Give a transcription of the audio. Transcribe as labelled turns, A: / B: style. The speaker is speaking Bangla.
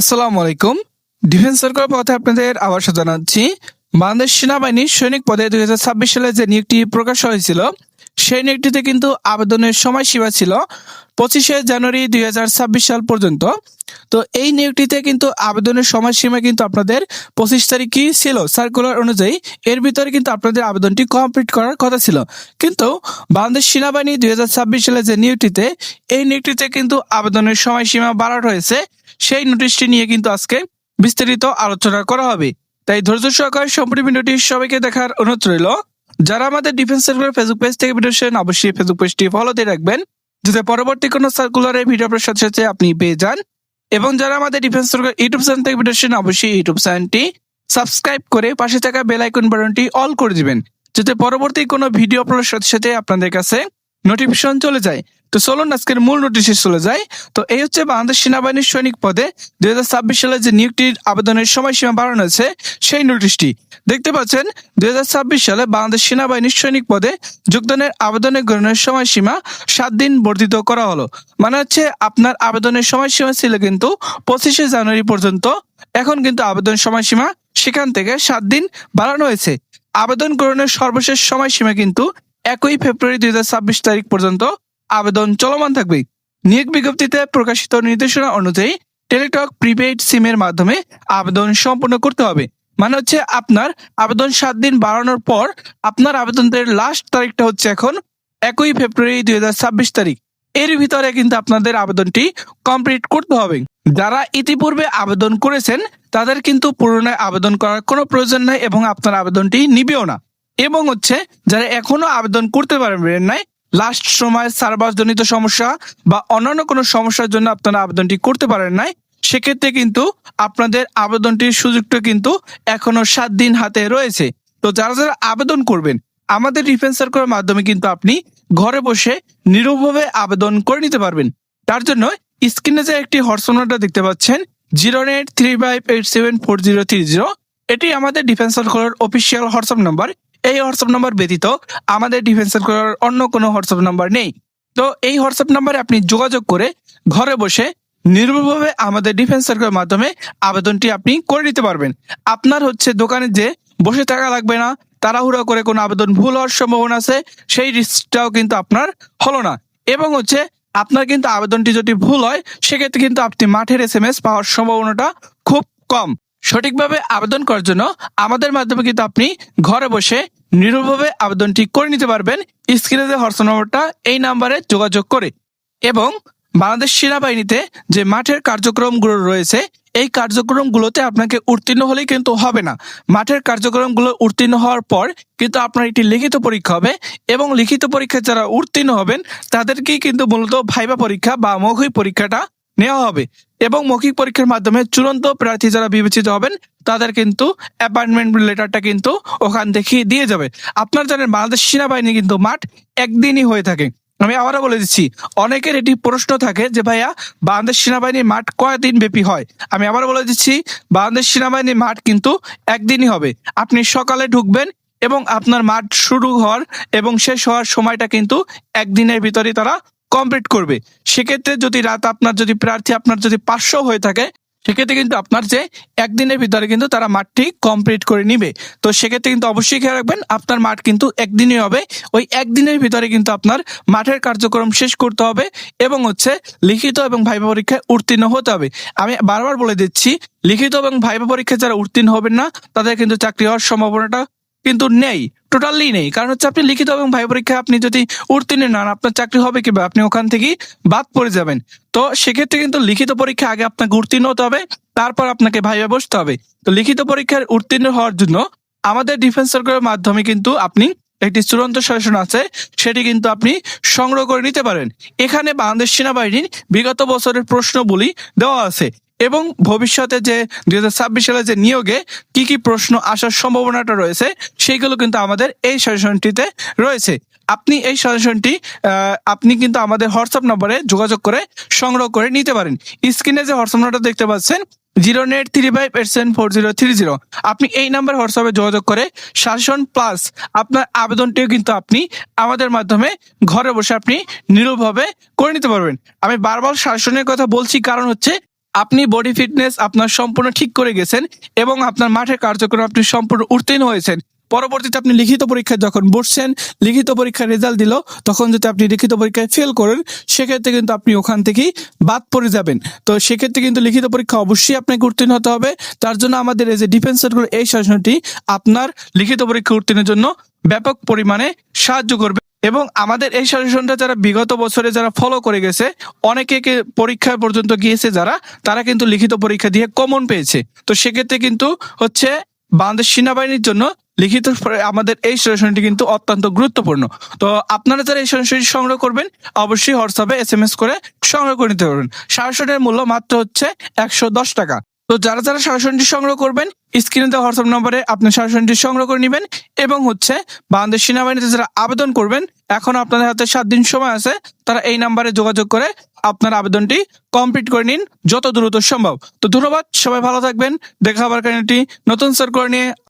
A: আসসালামু আলাইকুম। ডিফেন্স সার্কেল পথে আপনাদের আবার জানাচ্ছি। বাংলাদেশ সেনাবাহিনীর সৈনিক পদে দুই সালে যে নিয়োগটি প্রকাশ হয়েছিল, সেই নিয়োগটিতে কিন্তু আবেদনের সময়সীমা ছিল পঁচিশে জানুয়ারি দু হাজার ছাব্বিশ সাল পর্যন্ত। তো এই নিয়োগটিতে কিন্তু আবেদনের সময়সীমা কিন্তু আপনাদের পঁচিশ তারিখই ছিল সার্কুলার অনুযায়ী। এর ভিতরে কিন্তু আপনাদের আবেদনটি কমপ্লিট করার কথা ছিল। কিন্তু বাংলাদেশ সেনাবাহিনী দু হাজার ছাব্বিশ সালে যে নিয়োগটিতে, এই নিয়োগটিতে কিন্তু আবেদনের সময়সীমা বাড়ানো হয়েছে। সেই নোটিশটি নিয়ে কিন্তু আজকে বিস্তারিত আলোচনা করা হবে। তাই ধৈর্য সহকারে সম্পূর্ণ ভিডিওটি সবাইকে দেখার অনুরোধ রইল। যারা আমাদের ডিফেন্স সার্কুলার ফেসবুক পেজ থেকে ভিডিও শুনেন অবশ্যই ফেসবুক পেজটি ফলো দিয়ে রাখবেন, যাতে পরবর্তী কোনো সার্কুলারের ভিডিও আপনার সাথে সাথে আপনি পেয়ে যান। এবং যারা আমাদের ডিফেন্স সার্কুলার ইউটিউব চ্যানেল থেকে ভিডিও শুনেন অবশ্যই ইউটিউব চ্যানেলটি সাবস্ক্রাইব করে পাশে থাকা বেল আইকন বাটনটি অল করে দিবেন, যাতে পরবর্তী কোনো ভিডিও আপলোডের সাথে সাথে আপনাদের কাছে নোটিফিকেশন চলে যায়। তো চলুন আজকের মূল নোটিশে চলে যায় তো এই হচ্ছে বাংলাদেশ সেনাবাহিনীর সৈনিক পদে দুই সালে যে নিয়োগটির আবেদনের সময়সীমা বাড়ানো হয়েছে, সেই নোটিশটি দেখতে পাচ্ছেন, দুই হাজার ছাব্বিশ সালে বাংলাদেশ সেনাবাহিনীর সৈনিক পদে যোগদানের আবেদনের গ্রহণের সময়সীমা সাত দিন বর্ধিত করা হলো। মানে হচ্ছে আপনার আবেদনের সময়সীমা ছিল কিন্তু পঁচিশে জানুয়ারি পর্যন্ত। এখন কিন্তু আবেদন সময়সীমা সেখান থেকে সাত দিন বাড়ানো হয়েছে। আবেদন গ্রহণের সর্বশেষ সময়সীমা কিন্তু একই ফেব্রুয়ারি দুই হাজার ছাব্বিশ তারিখ পর্যন্ত আবেদন চলমান থাকবে। নিয়োগ বিজ্ঞপ্তিতে প্রকাশিত নির্দেশনা অনুযায়ী টেলিটক, প্রিপেইড সিমের মাধ্যমে আবেদন সম্পন্ন করতে হবে। মানে হচ্ছে আপনার আবেদন সাত দিন বাড়ানোর পর আপনার আবেদনের লাস্ট তারিখটা হচ্ছে এখন একই ফেব্রুয়ারি দুই হাজার ছাব্বিশ তারিখ। এর ভিতরে কিন্তু আপনাদের আবেদনটি কমপ্লিট করতে হবে। যারা ইতিপূর্বে আবেদন করেছেন, তাদের কিন্তু পুনরায় আবেদন করার কোনো প্রয়োজন নাই এবং আপনার আবেদনটি নিবেও না। এবং হচ্ছে যারা এখনও আবেদন করতে পারবেন নাই লাস্ট সময় সার্ভার জনিত সমস্যা বা অন্যান্য কোনো সমস্যার জন্য আপনারা আবেদনটি করতে পারেন নাই, সেক্ষেত্রে কিন্তু আপনাদের আবেদনটির সুযোগটা কিন্তু এখনও সাত দিন হাতে রয়েছে। তো যারা যারা আবেদন করবেন, আমাদের ডিফেন্স সার্কুলার মাধ্যমে কিন্তু আপনি ঘরে বসে নিরবভাবে আবেদন করে নিতে পারবেন। তার জন্য স্ক্রিনে যে একটি হোয়াটসঅ্যাপ দেখতে পাচ্ছেন, zero eight three five eight seven four zero three zero, এটি আমাদের defence circular official WhatsApp number. এই হোয়াটসঅ্যাপ নাম্বার ব্যতীত আমাদের ডিফেন্স সার্কুলার অন্য কোনো হোয়াটসঅ্যাপ নাম্বার নেই। তো এই হোয়াটসঅ্যাপ নাম্বারে আপনি যোগাযোগ করে ঘরে বসে নির্ভুলভাবে আমাদের ডিফেন্স সার্কেলের মাধ্যমে আবেদনটি আপনি করে নিতে পারবেন। আপনার হচ্ছে দোকানে যে বসে থাকা লাগবে না, তাড়াহুড়া করে কোনো আবেদন ভুল হওয়ার সম্ভাবনা আছে, সেই রিস্কটাও কিন্তু আপনার হলো না। এবং হচ্ছে আপনার কিন্তু আবেদনটি যদি ভুল হয়, সেক্ষেত্রে কিন্তু আপনি মাঠের এস এম এস পাওয়ার সম্ভাবনাটা খুব কম। সঠিকভাবে আবেদন করার জন্য আমাদের মাধ্যমে কিন্তু আপনি ঘরে বসে নিরবভাবে আবেদনটি করে নিতে পারবেন। স্ক্রিনে যে হোয়াটসঅ্যাপ নম্বরটা, এই নাম্বারে যোগাযোগ করে। এবং বাংলাদেশ সেনাবাহিনীতে যে মাঠের কার্যক্রমগুলো রয়েছে, এই কার্যক্রমগুলোতে আপনাকে উত্তীর্ণ হলেই কিন্তু হবে না। মাঠের কার্যক্রমগুলো উত্তীর্ণ হওয়ার পর কিন্তু আপনার একটি লিখিত পরীক্ষা হবে এবং লিখিত পরীক্ষায় যারা উত্তীর্ণ হবেন, তাদেরকেই কিন্তু মূলত ভাইবা পরীক্ষা বা মৌখিক পরীক্ষাটা নেওয়া হবে। এবং মৌখিক পরীক্ষার মাধ্যমে চূড়ান্ত প্রার্থী যারা বিবেচিত হবেন, তাদের কিন্তু অ্যাপয়েন্টমেন্ট লেটারটা কিন্তু ওখান থেকে দিয়ে যাবে। আপনার জানেন, বাংলাদেশ সেনাবাহিনী কিন্তু মাঠ একদিনই হয়ে থাকে। আমি আবারও বলে দিচ্ছি, অনেকের এটি প্রশ্ন থাকে যে, ভাইয়া, বাংলাদেশ সেনাবাহিনীর মাঠ কয়দিন ব্যাপী হয়? আমি আবার বলে দিচ্ছি, বাংলাদেশ সেনাবাহিনীর মাঠ কিন্তু একদিনই হবে। আপনি সকালে ঢুকবেন এবং আপনার মাঠ শুরু হওয়ার এবং শেষ হওয়ার সময়টা কিন্তু একদিনের ভিতরে তারা কমপ্লিট করবে। সেক্ষেত্রে যদি রাত আপনার যদি প্রার্থী আপনার যদি পাঁচশো হয়ে থাকে, সেক্ষেত্রে কিন্তু আপনার যে একদিনের ভিতরে কিন্তু তারা মাঠটি কমপ্লিট করে নিবে। তো সেক্ষেত্রে কিন্তু অবশ্যই খেয়াল রাখবেন, আপনার মাঠ কিন্তু একদিনই হবে। ওই একদিনের ভিতরে কিন্তু আপনার মাঠের কার্যক্রম শেষ করতে হবে এবং হচ্ছে লিখিত এবং ভাইবা পরীক্ষায় উত্তীর্ণ হতে হবে। আমি বারবার বলে দিচ্ছি, লিখিত এবং ভাইবা পরীক্ষায় যারা উত্তীর্ণ হবেন না, তাদের কিন্তু চাকরি হওয়ার সম্ভাবনাটা কিন্তু নেই টোটালি নেই। কারণ হচ্ছে আপনি লিখিত এবং ভাই পরীক্ষা আপনি যদি উত্তীর্ণ না হন, আপনার চাকরি হবে কীভাবে? আপনি ওখান থেকেই বাদ পড়ে যাবেন। তো সেক্ষেত্রে কিন্তু লিখিত পরীক্ষা আগে আপনাকে উত্তীর্ণ হতে হবে তারপর আপনাকে ভাইবা বসতে হবে। তো লিখিত পরীক্ষার উত্তীর্ণ হওয়ার জন্য আমাদের ডিফেন্স সার্কেলের মাধ্যমে কিন্তু আপনি একটি চূড়ান্ত শাসন আছে সেটি কিন্তু আপনি সংগ্রহ করে নিতে পারেন। এখানে বাংলাদেশ সেনাবাহিনীর বিগত বছরের প্রশ্নগুলি দেওয়া আছে। এবং ভবিষ্যতে যে দু হাজার ছাব্বিশ সালে যে নিয়োগে কি কি প্রশ্ন আসার সম্ভাবনাটা রয়েছে, সেইগুলো কিন্তু আমাদের এই সাজেশনটিতে রয়েছে। আপনি এই সাজেশনটি আপনি কিন্তু আমাদের হোয়াটসঅ্যাপ নম্বরে যোগাযোগ করে সংগ্রহ করে নিতে পারেন। স্ক্রিনে যে হোয়াটসঅ্যাপ নম্বরটা দেখতে পাচ্ছেন zero eight three five eight seven four zero three zero আপনি এই নাম্বার হোয়াটসঅ্যাপে যোগাযোগ করে শাসন প্লাস আপনার আবেদনটিও কিন্তু আপনি আমাদের মাধ্যমে ঘরে বসে আপনি নিরবভাবে করে নিতে পারবেন। আমি বারবার শাসনের কথা বলছি, কারণ হচ্ছে আপনি বডি ফিটনেস আপনার সম্পূর্ণ ঠিক করে গেছেন এবং আপনার মাঠের কার্যক্রম আপনি সম্পূর্ণ উত্তীর্ণ হয়েছেন। পরবর্তীতে আপনি লিখিত পরীক্ষায় যখন বসছেন, লিখিত পরীক্ষার রেজাল্ট দিল, তখন যদি আপনি লিখিত পরীক্ষায় ফেল করেন, সেক্ষেত্রে কিন্তু আপনি ওখান থেকেই বাদ পড়ে যাবেন। তো সেক্ষেত্রে কিন্তু লিখিত পরীক্ষা অবশ্যই আপনাকে উত্তীর্ণ হতে হবে। তার জন্য আমাদের এই যে ডিফেন্স সার্কুলার এই শাসনটি আপনার লিখিত পরীক্ষা উত্তীর্ণের জন্য ব্যাপক পরিমাণে সাহায্য করবে। এবং আমাদের এই সাজেশনটা যারা বিগত বছরে যারা ফলো করে গেছে, অনেকে পরীক্ষা পর্যন্ত গিয়েছে যারা, তারা কিন্তু লিখিত পরীক্ষা দিয়ে কমন পেয়েছে। তো সেক্ষেত্রে কিন্তু হচ্ছে বাংলাদেশ সেনাবাহিনীর জন্য লিখিত আমাদের এই সাজেশনটি কিন্তু অত্যন্ত গুরুত্বপূর্ণ। তো আপনারা যারা এই সাজেশনটি সংগ্রহ করবেন, অবশ্যই হোয়াটসঅ্যাপে এস এম এস করে সংগ্রহ করে নিতে পারবেন। সাজেশনের মূল্য মাত্র হচ্ছে একশো দশ টাকা। তো যারা যারা সরাসরি সংগ্রহ করবেন, স্ক্রিনে দেওয়া হোয়াটসঅ্যাপ নম্বরে আপনার সরাসরি সংগ্রহ করে নেবেন এবং হচ্ছে বাংলাদেশ সেনাবাহিনীতে যারা আবেদন করবেন, এখন আপনাদের হাতে সাত দিন সময় আছে, তারা এই নাম্বারে যোগাযোগ করে আপনার আবেদনটি কমপ্লিট করে নিন যত দ্রুত সম্ভব। তো ধন্যবাদ, সবাই ভালো থাকবেন, দেখা হবার কারণটি নতুন সার্কুলার নিয়ে।